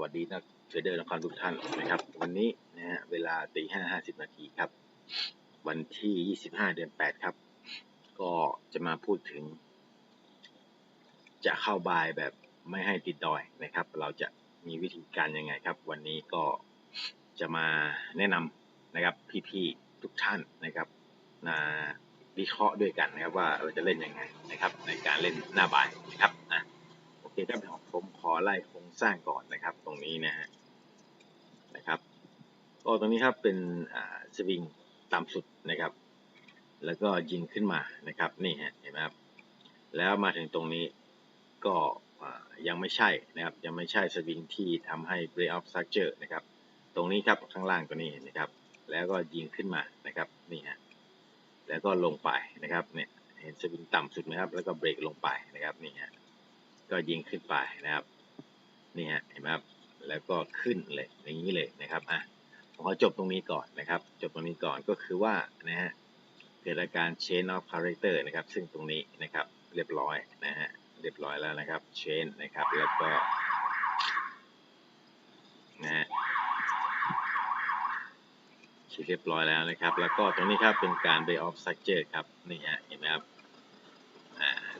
วัสดีนักเทรดเดอร์นักการทุกท่านนะครับ วันนี้นะฮะเวลาตีห้าห้าสิบนาทีครับ วันที่ยี่สิบห้าเดือนแปดครับ ก็จะมาพูดถึง จะเข้าบายแบบไม่ให้ติดดอยนะครับ เราจะมีวิธีการยังไงครับ วันนี้ก็จะมาแนะนำนะครับพี่ๆทุกท่านนะครับมาวิเคราะห์ด้วยกันนะครับว่าเราจะเล่นยังไงนะครับ ในการเล่นหน้าบายนะครับอะโอเคครับผมขอไล่โครงสร้างก่อน ตรงนี้นะฮะนะครับก็ตรงนี้ครับเป็นสวิงต่ำสุดนะครับ แล้วก็ยิงขึ้นมานะครับนี่ฮะเห็นไหมครับแล้วมาถึงตรงนี้ก็ยังไม่ใช่นะครับ ยังไม่ใช่สวิงที่ทำให้ break off structure นะครับ ตรงนี้ครับข้างล่างตัวนี้นะครับ แล้วก็ยิงขึ้นมานะครับนี่ฮะแล้วก็ลงไปนะครับเนี่ยเห็นสวิงต่ำสุดไหมครับ แล้วก็เบรกลงไปนะครับนี่ฮะก็ยิงขึ้นไปนะครับนี่ฮะเห็นไหมครับ แล้วก็ขึ้นเลยอย่างนี้เลยนะครับอะผมขอจบตรงนี้ก่อนนะครับ จบตรงนี้ก่อนก็คือว่านะฮะเกิดอาการ chain of character นะครับ ซึ่งตรงนี้นะครับเรียบร้อยนะฮะเรียบร้อยแล้วนะครับ chain นะครับแล้วก็นะฮะชี้เรียบร้อยแล้วนะครับ แล้วก็ตรงนี้ครับเป็นการ break off structure ครับนี่ฮะเห็นไหมครับ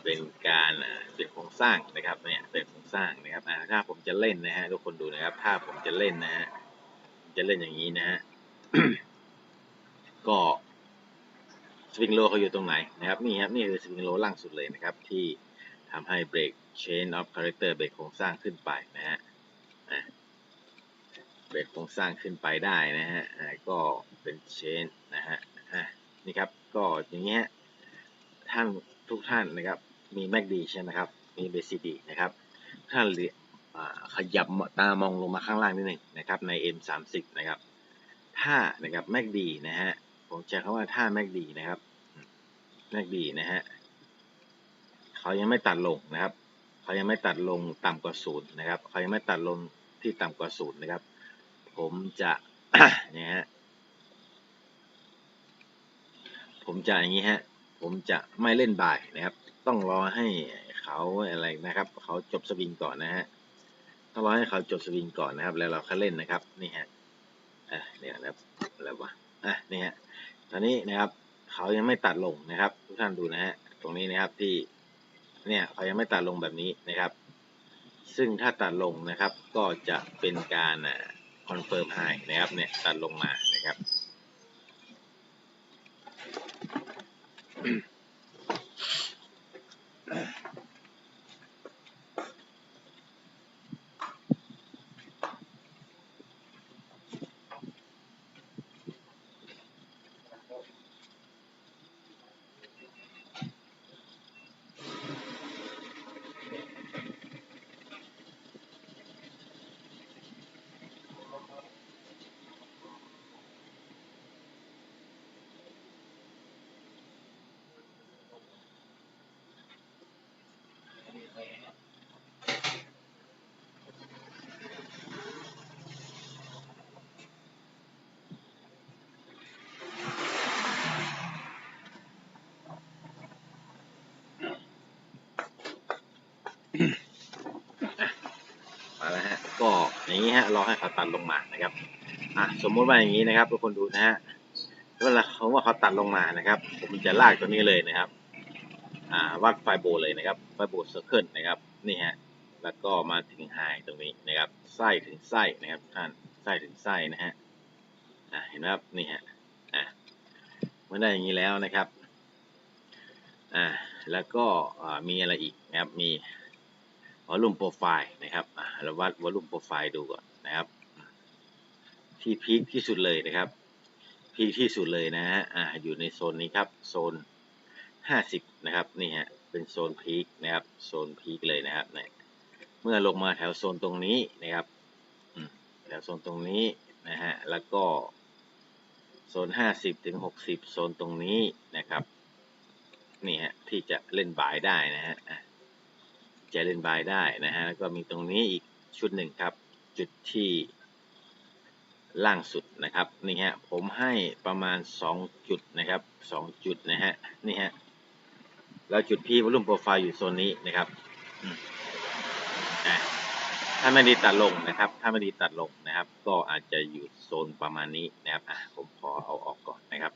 เป็นการอ่าเป็นโครงสร้างนะครับเนี่ยเป็นโครงสร้างนะครับถ้าผมจะเล่นนะฮะทุกคนดูนะครับ ถ้าผมจะเล่นนะฮะจะเล่นอย่างนี้นะฮะก็สวิงโลเขาอยู่ตรงไหนนะครับนี่ครับนี่คือสวิงโลล่างสุดเลยนะครับ ที่ทำให้เบรก chain of character เบรกโครงสร้างขึ้นไปนะฮะเบรกโครงสร้างขึ้นไปได้นะฮะก็เป็น chain นะฮะนี่ครับก็อย่างเงี้ยท่านทุกท่านนะครับ มี MACD ใช่ไหมครับ มี BCD นะครับท่าเรียอ่าขยับตามองลงมาข้างล่างนิดหนึ่งนะครับ ใน M30 นะครับ ถ้านะครับ MACD นะฮะ ผมใช้คำว่าถ้า MACD นะครับ MACD นะฮะเขายังไม่ตัดลงนะครับ เขายังไม่ตัดลงต่ำกว่าศูนย์นะครับ เขายังไม่ตัดลงที่ต่ำกว่าศูนย์นะครับ ผมจะเนี่ยฮะ ผมจะอย่างนี้ฮะ ผมจะไม่เล่นบ่ายนะครับ ต้องรอให้เขาอะไรนะครับเขาจบสวิงก่อนนะฮะต้องรอให้เขาจบสวิงก่อนนะครับ แล้วเราค่อยเล่นนะครับนี่ฮะอะเนี่ยนะครับอะไรวะอะนี่ฮะตอนนี้นะครับเขายังไม่ตัดลงนะครับ ทุกท่านดูนะฮะตรงนี้นะครับที่เนี่ยเขายังไม่ตัดลงแบบนี้นะครับ ซึ่งถ้าตัดลงนะครับก็จะเป็นการคอนเฟิร์มไฮนะครับเนี่ยตัดลงมานะครับ มาแล้วฮะ ก็ อย่างนี้ฮะรอให้เขาตัดลงมานะครับอะสมมุติว่าอย่างนี้นะครับทุกคนดูนะฮะเวลาเขาว่าเขาตัดลงมานะครับผมจะลากตัวนี้เลยนะครับอ่าวัดไฟโบเลยนะครับไฟโบเซอร์เคิลนะครับนี่ฮะแล้วก็มาถึงไฮตรงนี้นะครับไส้ถึงไส้นะครับท่านไส้ถึงไส้นะฮะอ่าเห็นไหมครับนี่ฮะอ่าเมื่อได้อย่างนี้แล้วนะครับอ่าแล้วก็อ่ามีอะไรอีกนะครับมี วอลุ่มโปรไฟล์นะครับเราวัดวอลุ่มโปรไฟล์ดูก่อนนะครับ ที่พีคที่สุดเลยนะครับ พีคที่สุดเลยนะฮะออยู่ในโซนนี้ครับ โซน 50 นะครับ นี่ฮะ เป็นโซนพีคนะครับ โซนพีคเลยนะครับเนี่ยเมื่อลงมาแถวโซนตรงนี้นะครับแถวโซนตรงนี้นะฮะ แล้วก็โซน 50ถึง60 โซนตรงนี้นะครับ นี่ฮะ ที่จะเล่นบายได้นะฮะ จะเล่นบายได้นะฮะแล้วก็มีตรงนี้อีกชุดหนึ่งครับ จุดที่ล่างสุดนะครับนี่ฮะผมให้ประมาณ 2 จุดนะครับ 2 จุดนะฮะนี่ฮะแล้วจุดพีวอลุ่มโปรไฟล์อยู่โซนนี้นะครับถ้าไม่ดีตัดลงนะครับ ถ้าไม่ดีตัดลงนะครับ ก็อาจจะอยู่โซนประมาณนี้นะครับอะผมขอเอาออกก่อนนะครับ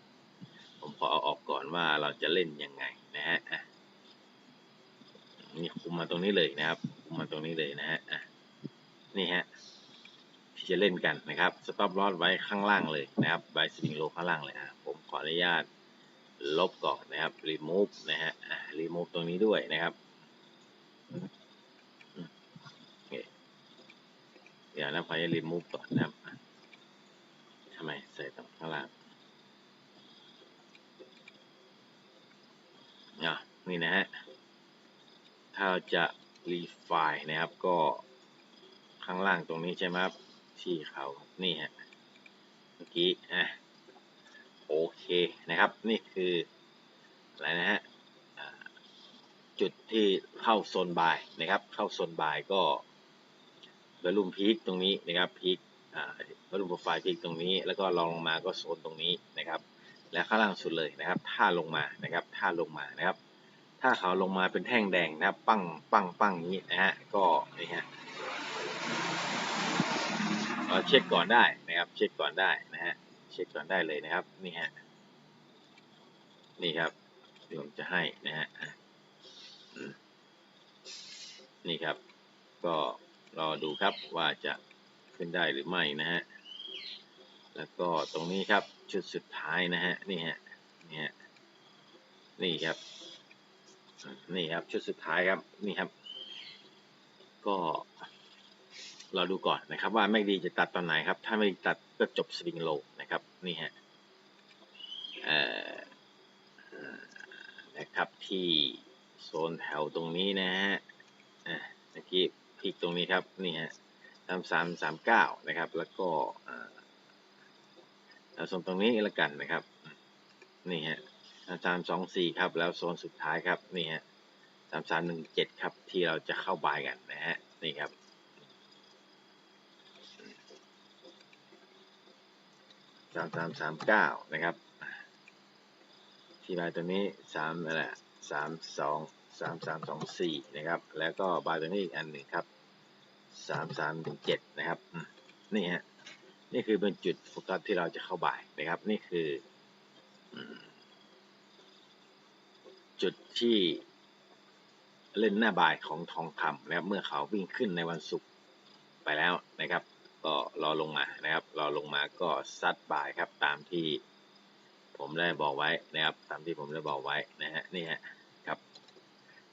ผมขอเอาออกก่อนว่าเราจะเล่นยังไงนะฮะ นี่คุมมาตรงนี้เลยนะครับ คุมมาตรงนี้เลยนะฮะนี่ฮะที่จะเล่นกันนะครับสต็อปลอสไว้ข้างล่างเลยนะครับไว้สวิงโลข้างล่างเลยอะผมขออนุญาตลบก่อนนะครับ remove นะฮะอะ remove ตรงนี้ด้วยนะครับเดี๋ยวนะพอยรีมูฟก่อนนะครับทำไมใส่ตรงข้างล่างอะนี่นะฮะ ถ้าเราจะรีไฟล์นะครับก็ข้างล่างตรงนี้ใช่ไหมครับที่เขานี่ฮะเมื่อกี้อะโอเคนะครับนี่คืออะไรนะฮะจุดที่เข้าโซนบายนะครับเข้าโซนบายก็วอลุ่มพีคตรงนี้นะครับพีคอ่าวอลุ่มโปรไฟล์พีคตรงนี้ แล้วก็ลองลงมาก็โซนตรงนี้นะครับ และข้างล่างสุดเลยนะครับ ถ้าลงมานะครับ ถ้าลงมานะครับ ถ้าเขาลงมาเป็นแท่งแดงนะครับ ปั้งปั้งปั้งอย่างนี้นะฮะก็นี่ฮะเราเช็คก่อนได้นะครับ เช็คก่อนได้นะฮะเช็คก่อนได้เลยนะครับนี่ฮะนี่ครับเดี๋ยวผมจะให้นะฮะนี่ครับ ก็รอดูครับว่าจะขึ้นได้หรือไม่นะฮะแล้วก็ตรงนี้ครับ ชุดสุดท้ายนะฮะนี่ฮะนี่ฮะนี่ครับ นี่ครับชุดสุดท้ายครับนี่ครับ ก็เราดูก่อนนะครับ ว่าแม็กดีจะตัดตอนไหนครับ ถ้าไม่ตัดก็จบสวิงโลนะครับนี่ฮะนะครับที่โซนแถวตรงนี้นะฮะอะเมื่อกี้พลิกตรงนี้ครับนี่ฮะสามสามสามเก้านะครับ แล้วก็เราโซนตรงนี้แล้วกันนะครับ นี่ฮะ สามสามสองสี่ครับ แล้วโซนสุดท้ายครับนี่ฮะสามสามหนึ่งเจ็ดครับ ที่เราจะเข้าบายกันนะฮะนี่ครับสามสามสามเก้านะครับ ที่บายตัวนี้สามอะไรสามสองสามสามสองสี่นะครับ แล้วก็บายตัวนี้อีกอันหนึ่งครับสามสามถึงเจ็ดนะครับนี่ฮะนี่คือเป็นจุดโฟกัสที่เราจะเข้าบ่ายนะครับ นี่คือ จุดที่เล่นหน้าบ่ายของทองคำนะครับ เมื่อเขาวิ่งขึ้นในวันศุกร์ไปแล้วนะครับ ก็รอลงมานะครับ รอลงมาก็ซัดบ่ายครับ ตามที่ผมได้บอกไว้นะครับ ตามที่ผมได้บอกไว้นะฮะนี่ฮะครับ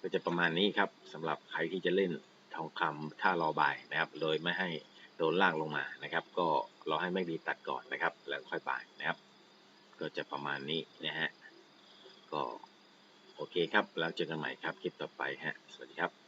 ก็จะประมาณนี้ครับสำหรับใครที่จะเล่นทองคำถ้ารอบ่ายนะครับ โดยไม่ให้โดนล่างลงมานะครับ ก็รอให้แม่ดีตัดก่อนนะครับ แล้วค่อยบ่ายนะครับ ก็จะประมาณนี้นะฮะก็ โอเคครับ แล้วเจอกันใหม่ครับ คลิปต่อไปฮะ สวัสดีครับ